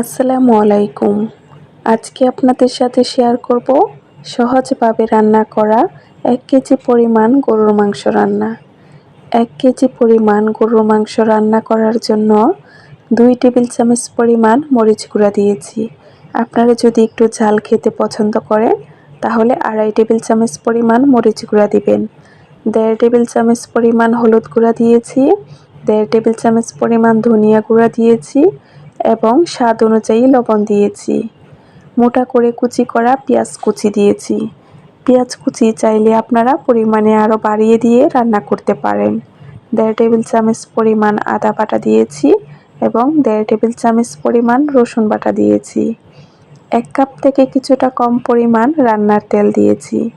আসসালামু আলাইকুম। আজকে আপনাদের সাথে শেয়ার করব সহজভাবে রান্না করা এক কেজি পরিমাণ গরুর মাংস রান্না। এক কেজি পরিমাণ গরুর মাংস রান্না করার জন্য দুই টেবিল চামচ পরিমাণ মরিচ গুঁড়া দিয়েছি। আপনারা যদি একটু ঝাল খেতে পছন্দ করেন, তাহলে আড়াই টেবিল চামচ পরিমাণ মরিচ গুঁড়া দিবেন। দেড় টেবিল চামচ পরিমাণ হলুদ গুঁড়া দিয়েছি। দেড় টেবিল চামচ পরিমাণ ধনিয়া গুঁড়া দিয়েছি। এবং স্বাদ অনুযায়ী লবণ দিয়েছি। মোটা করে কুচি করা পেঁয়াজ কুচি দিয়েছি। পেঁয়াজ কুচি চাইলে আপনারা পরিমাণে আরও বাড়িয়ে দিয়ে রান্না করতে পারেন। দেড় টেবিল চামচ পরিমাণ আদা বাটা দিয়েছি এবং দেড় টেবিল চামচ পরিমাণ রসুন বাটা দিয়েছি। এক কাপ থেকে কিছুটা কম পরিমাণ রান্নার তেল দিয়েছি।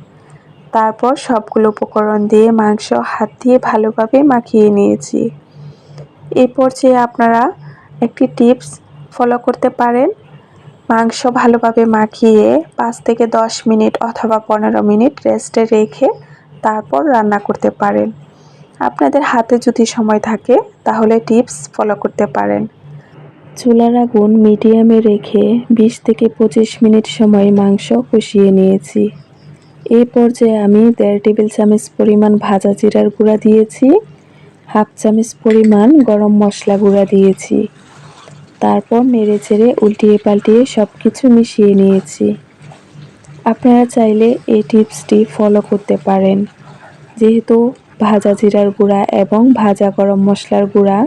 তারপর সবগুলো উপকরণ দিয়ে মাংস হাত দিয়ে ভালোভাবে মাখিয়ে নিয়েছি। এই পর্যায়ে আপনারা একটি টিপস ফলো করতে পারেন। মাংস ভালোভাবে মাখিয়ে পাঁচ থেকে দশ মিনিট অথবা পনেরো মিনিট রেস্টে রেখে তারপর রান্না করতে পারেন। আপনাদের হাতে যদি সময় থাকে, তাহলে টিপস ফলো করতে পারেন। চুলার আগুন মিডিয়ামে রেখে বিশ থেকে পঁচিশ মিনিট সময় মাংস কষিয়ে নিয়েছি। এই পর্যায়ে আমি দেড় টেবিল চামচ পরিমাণ ভাজা জিরার গুঁড়া দিয়েছি, হাফ চামচ পরিমাণ গরম মশলা গুঁড়া দিয়েছি। তারপর নেড়ে চেড়ে উল্টিয়ে পাল্টিয়ে সব কিছু মিশিয়ে নিয়েছি। আপনারা চাইলে এই টিপসটি ফলো করতে পারেন। যেহেতু ভাজা জিরার গুঁড়া এবং ভাজা গরম মশলার গুঁড়া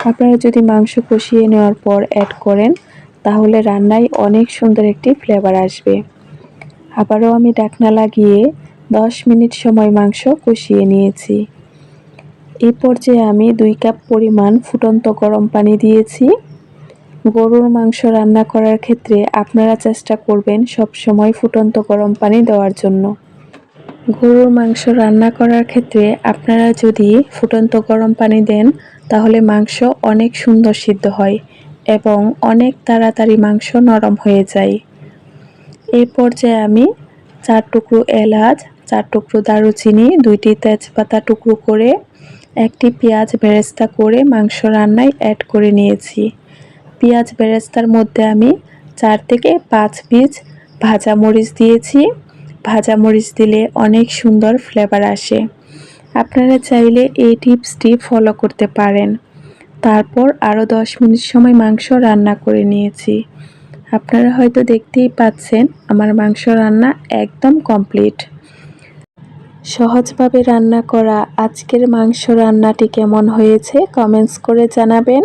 আপনারা যদি মাংস কষিয়ে নেওয়ার পর অ্যাড করেন, তাহলে রান্নায় অনেক সুন্দর একটি ফ্লেভার আসবে। আবারও আমি ডাকনা লাগিয়ে দশ মিনিট সময় মাংস কষিয়ে নিয়েছি। এই পর্যায়ে আমি দুই কাপ পরিমাণ ফুটন্ত গরম পানি দিয়েছি। গরুর মাংস রান্না করার ক্ষেত্রে আপনারা চেষ্টা করবেন সব সময় ফুটন্ত গরম পানি দেওয়ার জন্য। গরুর মাংস রান্না করার ক্ষেত্রে আপনারা যদি ফুটন্ত গরম পানি দেন, তাহলে মাংস অনেক সুন্দর সিদ্ধ হয় এবং অনেক তাড়াতাড়ি মাংস নরম হয়ে যায়। এই পর্যায়ে আমি চার টুকরো এলাচ, চার টুকরো দারুচিনি, দুইটি তেজপাতা টুকরো করে একটি পেঁয়াজ বেরেস্তা করে মাংস রান্নায় অ্যাড করে নিয়েছি। পেঁয়াজ বেরেস্তার মধ্যে আমি চার থেকে পাঁচ পিস ভাজা মরিচ দিয়েছি। ভাজা মরিচ দিলে অনেক সুন্দর ফ্লেভার আসে। আপনারা চাইলে এই টিপসটি ফলো করতে পারেন। তারপর আরও দশ মিনিট সময় মাংস রান্না করে নিয়েছি। আপনারা হয়তো দেখতেই পাচ্ছেন আমার মাংস রান্না একদম কমপ্লিট সহজভাবে রান্না করা আজকের মাংস রান্নাটি কেমন হয়েছে কমেন্টস করে জানাবেন।